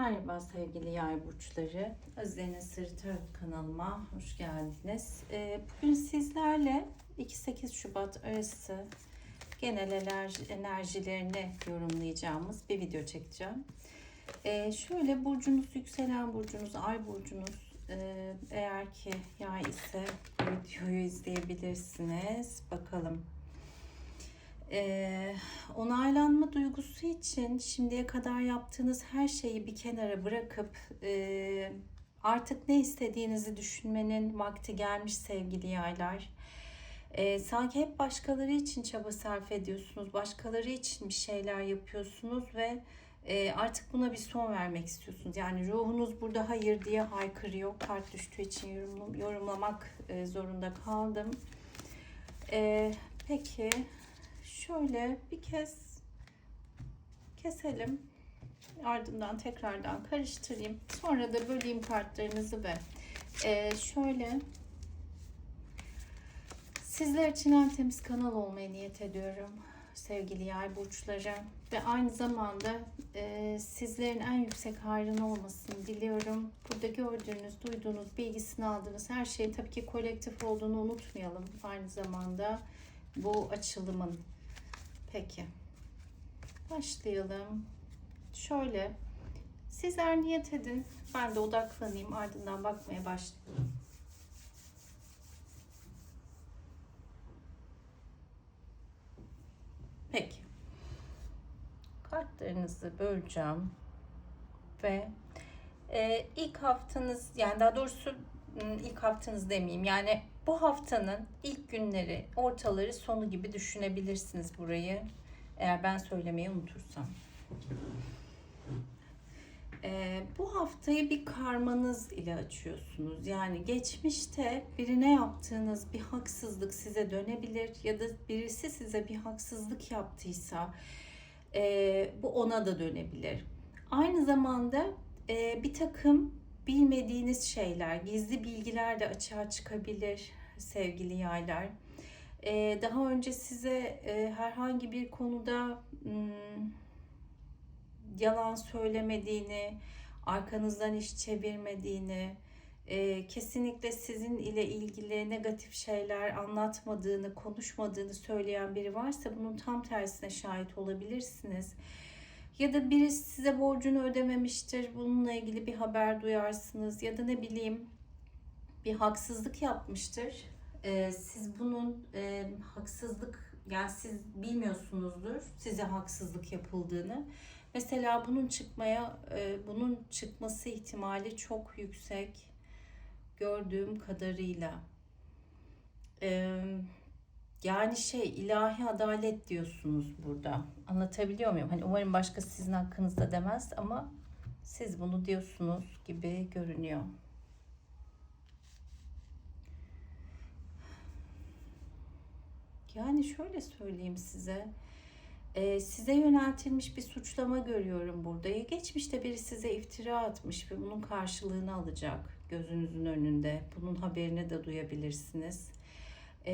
Merhaba sevgili yay burçları. Özden'in Sırrı Tarot kanalıma hoş geldiniz. Ee, bugün sizlerle 2-8 Şubat arası genel enerji, enerjilerini yorumlayacağımız bir video çekeceğim. Ee, şöyle burcunuz, yükselen burcunuz, ay burcunuz e, eğer ki yay ise videoyu izleyebilirsiniz. Bakalım ee, onaylanma duygusu için şimdiye kadar yaptığınız her şeyi bir kenara bırakıp e, artık ne istediğinizi düşünmenin vakti gelmiş sevgili yaylar. Ee, sanki hep başkaları için çaba sarf ediyorsunuz, başkaları için bir şeyler yapıyorsunuz ve e, artık buna bir son vermek istiyorsunuz. Yani ruhunuz burada hayır diye haykırıyor. Kart düştüğü için yorum, yorumlamak e, zorunda kaldım. Ee, peki şöyle bir kez keselim. Ardından tekrardan karıştırayım. Sonra da böleyim kartlarınızı ve e, şöyle sizler için en temiz kanal olmaya niyet ediyorum sevgili yay burçları ve aynı zamanda e, sizlerin en yüksek hayrını olmasını diliyorum. Burada gördüğünüz, duyduğunuz, bilgisini aldığınız her şeyin tabii ki kolektif olduğunu unutmayalım. Aynı zamanda bu açılımın Peki. Başlayalım. Şöyle. Sizler niyet edin. Ben de odaklanayım. Ardından bakmaya başlayalım. Peki. Kartlarınızı böleceğim. Ve e, ilk haftanız yani daha doğrusu ilk haftanız demeyeyim. Yani bu haftanın ilk günleri, ortaları, sonu gibi düşünebilirsiniz burayı. Eğer ben söylemeyi unutursam. Ee, bu haftayı bir karmanız ile açıyorsunuz. Yani geçmişte birine yaptığınız bir haksızlık size dönebilir ya da birisi size bir haksızlık yaptıysa e, bu ona da dönebilir. Aynı zamanda e, bir takım bilmediğiniz şeyler, gizli bilgiler de açığa çıkabilir sevgili yaylar. Ee, daha önce size e, herhangi bir konuda hmm, yalan söylemediğini, arkanızdan iş çevirmediğini, e, kesinlikle sizin ile ilgili negatif şeyler anlatmadığını, konuşmadığını söyleyen biri varsa bunun tam tersine şahit olabilirsiniz. Ya da birisi size borcunu ödememiştir. Bununla ilgili bir haber duyarsınız. Ya da ne bileyim bir haksızlık yapmıştır. Ee, siz bunun e, haksızlık yani siz bilmiyorsunuzdur size haksızlık yapıldığını. Mesela bunun çıkmaya e, bunun çıkması ihtimali çok yüksek gördüğüm kadarıyla. Eee yani şey ilahi adalet diyorsunuz burada. Anlatabiliyor muyum? Hani umarım başka sizin hakkınızda demez ama siz bunu diyorsunuz gibi görünüyor. Yani şöyle söyleyeyim size. Ee, size yöneltilmiş bir suçlama görüyorum burada. Ya geçmişte biri size iftira atmış ve bunun karşılığını alacak gözünüzün önünde. Bunun haberini de duyabilirsiniz e,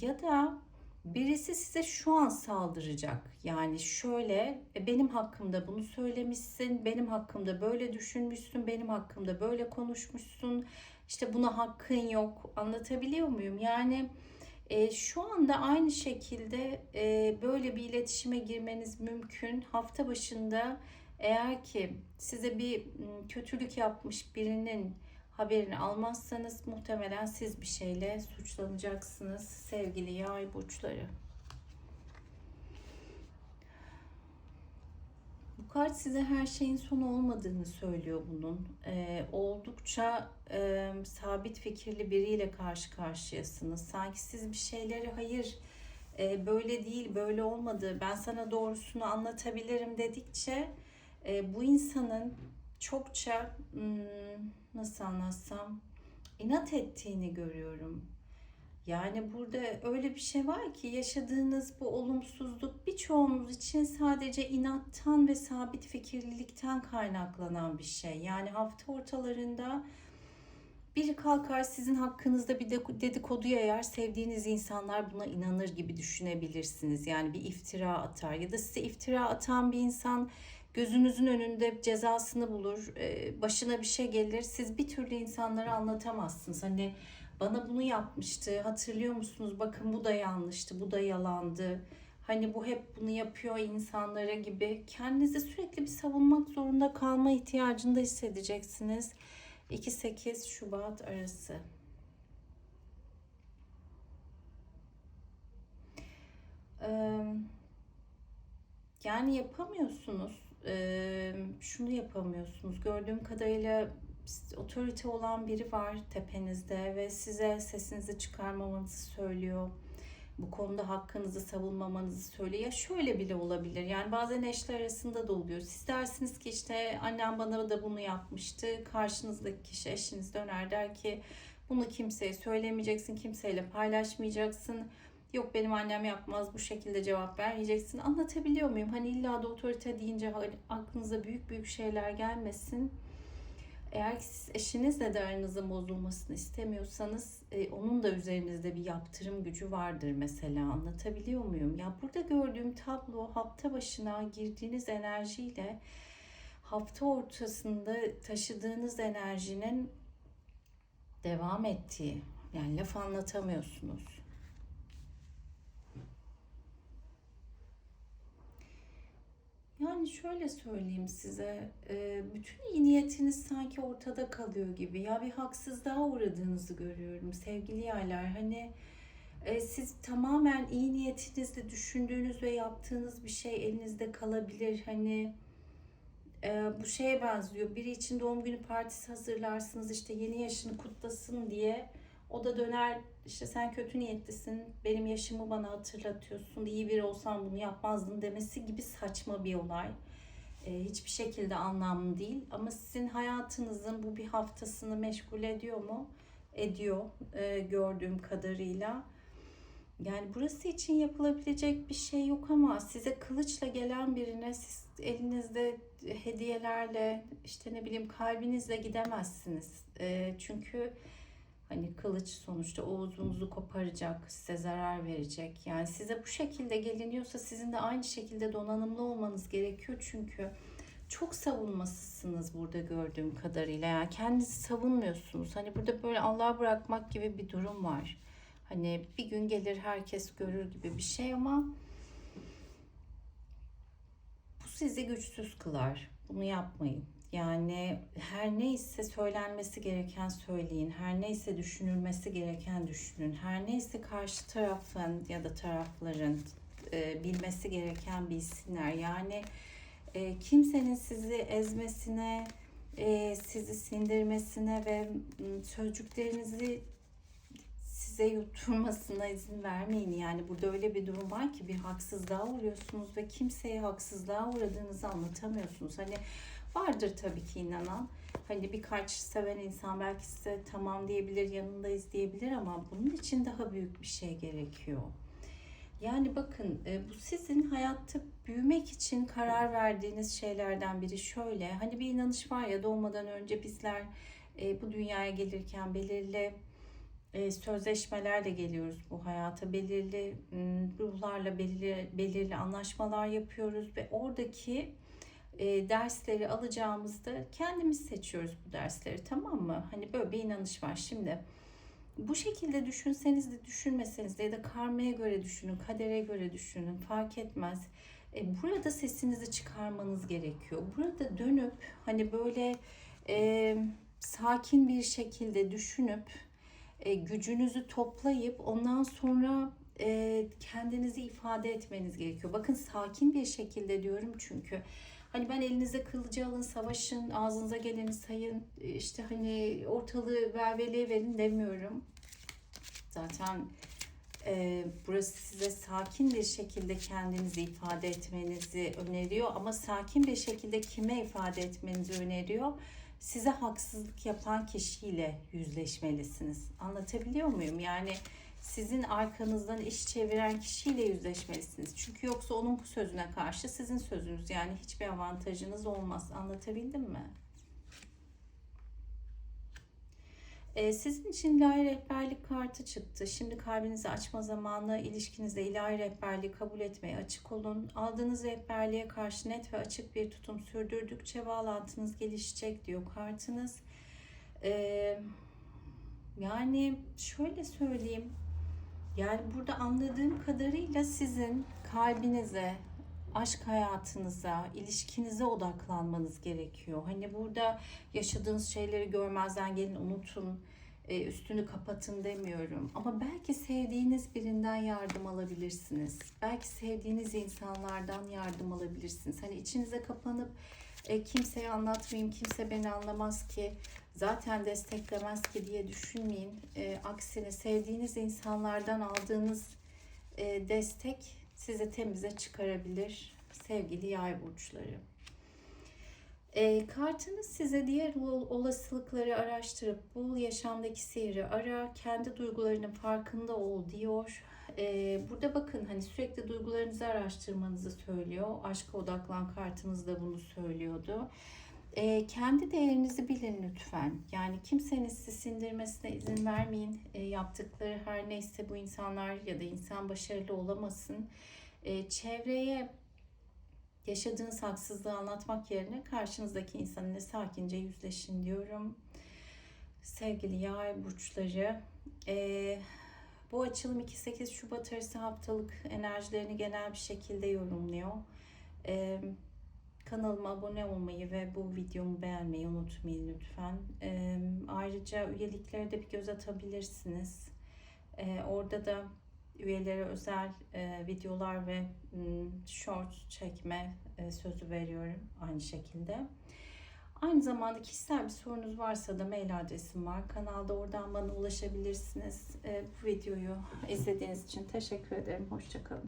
ya da birisi size şu an saldıracak. Yani şöyle e, benim hakkımda bunu söylemişsin, benim hakkımda böyle düşünmüşsün, benim hakkımda böyle konuşmuşsun. İşte buna hakkın yok. Anlatabiliyor muyum? Yani e, şu anda aynı şekilde e, böyle bir iletişime girmeniz mümkün. Hafta başında eğer ki size bir kötülük yapmış birinin haberini almazsanız muhtemelen siz bir şeyle suçlanacaksınız sevgili yay burçları. Bu kart size her şeyin sonu olmadığını söylüyor bunun. Ee, oldukça e, sabit fikirli biriyle karşı karşıyasınız. Sanki siz bir şeyleri hayır e, böyle değil böyle olmadı ben sana doğrusunu anlatabilirim dedikçe e, bu insanın çokça hmm, nasıl anlatsam inat ettiğini görüyorum. Yani burada öyle bir şey var ki yaşadığınız bu olumsuzluk birçoğunuz için sadece inattan ve sabit fikirlilikten kaynaklanan bir şey. Yani hafta ortalarında biri kalkar sizin hakkınızda bir dedikodu yayar. Sevdiğiniz insanlar buna inanır gibi düşünebilirsiniz. Yani bir iftira atar ya da size iftira atan bir insan gözünüzün önünde cezasını bulur, başına bir şey gelir. Siz bir türlü insanlara anlatamazsınız. Hani bana bunu yapmıştı, hatırlıyor musunuz? Bakın bu da yanlıştı, bu da yalandı. Hani bu hep bunu yapıyor insanlara gibi. Kendinizi sürekli bir savunmak zorunda kalma ihtiyacını da hissedeceksiniz. 2-8 Şubat arası. Yani yapamıyorsunuz. Şunu yapamıyorsunuz. Gördüğüm kadarıyla otorite olan biri var tepenizde ve size sesinizi çıkarmamanızı söylüyor. Bu konuda hakkınızı savunmamanızı söylüyor. Ya şöyle bile olabilir. Yani bazen eşler arasında da oluyor. Siz dersiniz ki işte annem bana da bunu yapmıştı. Karşınızdaki kişi eşiniz döner der ki bunu kimseye söylemeyeceksin, kimseyle paylaşmayacaksın. Yok benim annem yapmaz bu şekilde cevap vermeyeceksin. Anlatabiliyor muyum? Hani illa da otorite deyince hani aklınıza büyük büyük şeyler gelmesin. Eğer ki siz eşinizle de aranızın bozulmasını istemiyorsanız e, onun da üzerinizde bir yaptırım gücü vardır mesela anlatabiliyor muyum? Ya burada gördüğüm tablo hafta başına girdiğiniz enerjiyle hafta ortasında taşıdığınız enerjinin devam ettiği yani laf anlatamıyorsunuz. Yani şöyle söyleyeyim size, e, bütün iyi niyetiniz sanki ortada kalıyor gibi. Ya bir haksızlığa uğradığınızı görüyorum sevgili yerler. Hani e, siz tamamen iyi niyetinizle düşündüğünüz ve yaptığınız bir şey elinizde kalabilir. Hani e, bu şeye benziyor. Biri için doğum günü partisi hazırlarsınız işte yeni yaşını kutlasın diye. O da döner işte sen kötü niyetlisin, benim yaşımı bana hatırlatıyorsun, iyi biri olsam bunu yapmazdın demesi gibi saçma bir olay. Ee, hiçbir şekilde anlamlı değil ama sizin hayatınızın bu bir haftasını meşgul ediyor mu? Ediyor e, gördüğüm kadarıyla. Yani burası için yapılabilecek bir şey yok ama size kılıçla gelen birine siz elinizde hediyelerle işte ne bileyim kalbinizle gidemezsiniz. E, çünkü Hani kılıç sonuçta oğuzunuzu koparacak, size zarar verecek. Yani size bu şekilde geliniyorsa sizin de aynı şekilde donanımlı olmanız gerekiyor. Çünkü çok savunmasızsınız burada gördüğüm kadarıyla. Yani kendinizi savunmuyorsunuz. Hani burada böyle Allah'a bırakmak gibi bir durum var. Hani bir gün gelir herkes görür gibi bir şey ama bu sizi güçsüz kılar. Bunu yapmayın. Yani her neyse söylenmesi gereken söyleyin, her neyse düşünülmesi gereken düşünün, her neyse karşı tarafın ya da tarafların e, bilmesi gereken bilsinler. Yani e, kimsenin sizi ezmesine, e, sizi sindirmesine ve sözcüklerinizi size yutturmasına izin vermeyin. Yani burada öyle bir durum var ki bir haksızlığa uğruyorsunuz ve kimseye haksızlığa uğradığınızı anlatamıyorsunuz. Hani Vardır tabii ki inanan. Hani birkaç seven insan belki size tamam diyebilir, yanındayız diyebilir ama bunun için daha büyük bir şey gerekiyor. Yani bakın e, bu sizin hayatta büyümek için karar verdiğiniz şeylerden biri şöyle. Hani bir inanış var ya doğmadan önce bizler e, bu dünyaya gelirken belirli e, sözleşmelerle geliyoruz bu hayata. Belirli ruhlarla belirli, belirli anlaşmalar yapıyoruz ve oradaki e, dersleri alacağımızda kendimiz seçiyoruz bu dersleri tamam mı? Hani böyle bir inanış var. Şimdi bu şekilde düşünseniz de düşünmeseniz de ya da karmaya göre düşünün, kadere göre düşünün fark etmez. E, burada sesinizi çıkarmanız gerekiyor. Burada dönüp hani böyle e, sakin bir şekilde düşünüp e, gücünüzü toplayıp ondan sonra e, kendinizi ifade etmeniz gerekiyor. Bakın sakin bir şekilde diyorum çünkü Hani ben elinize kılıcı alın, savaşın, ağzınıza geleni sayın, işte hani ortalığı velveliye verin demiyorum. Zaten e, burası size sakin bir şekilde kendinizi ifade etmenizi öneriyor. Ama sakin bir şekilde kime ifade etmenizi öneriyor? Size haksızlık yapan kişiyle yüzleşmelisiniz. Anlatabiliyor muyum? Yani sizin arkanızdan iş çeviren kişiyle yüzleşmelisiniz. Çünkü yoksa onun sözüne karşı sizin sözünüz yani hiçbir avantajınız olmaz. Anlatabildim mi? Ee, sizin için ilahi rehberlik kartı çıktı. Şimdi kalbinizi açma zamanı, ilişkinizde ilahi rehberliği kabul etmeye açık olun. Aldığınız rehberliğe karşı net ve açık bir tutum sürdürdükçe bağlantınız gelişecek diyor kartınız. Ee, yani şöyle söyleyeyim. Yani burada anladığım kadarıyla sizin kalbinize, aşk hayatınıza, ilişkinize odaklanmanız gerekiyor. Hani burada yaşadığınız şeyleri görmezden gelin, unutun, e, üstünü kapatın demiyorum. Ama belki sevdiğiniz birinden yardım alabilirsiniz. Belki sevdiğiniz insanlardan yardım alabilirsiniz. Hani içinize kapanıp e, kimseye anlatmayayım, kimse beni anlamaz ki, zaten desteklemez ki diye düşünmeyin. E, aksine sevdiğiniz insanlardan aldığınız e, destek sizi temize çıkarabilir sevgili yay burçları. E, kartınız size diğer ol- olasılıkları araştırıp bu yaşamdaki seyri ara, kendi duygularının farkında ol diyor. E, burada bakın hani sürekli duygularınızı araştırmanızı söylüyor. Aşka odaklan kartımız da bunu söylüyordu. E, kendi değerinizi bilin lütfen. Yani kimsenin sizi sindirmesine izin vermeyin. E, yaptıkları her neyse bu insanlar ya da insan başarılı olamasın. E, çevreye yaşadığınız haksızlığı anlatmak yerine karşınızdaki insanla sakince yüzleşin diyorum. Sevgili yay burçları, e, bu açılım 2-8 Şubat arası haftalık enerjilerini genel bir şekilde yorumluyor. E, kanalıma abone olmayı ve bu videomu beğenmeyi unutmayın lütfen. E, ayrıca üyeliklere de bir göz atabilirsiniz. E, orada da üyelere özel e, videolar ve m, short çekme e, sözü veriyorum aynı şekilde. Aynı zamanda kişisel bir sorunuz varsa da mail adresim var. Kanalda oradan bana ulaşabilirsiniz. E, bu videoyu izlediğiniz için teşekkür ederim. Hoşçakalın.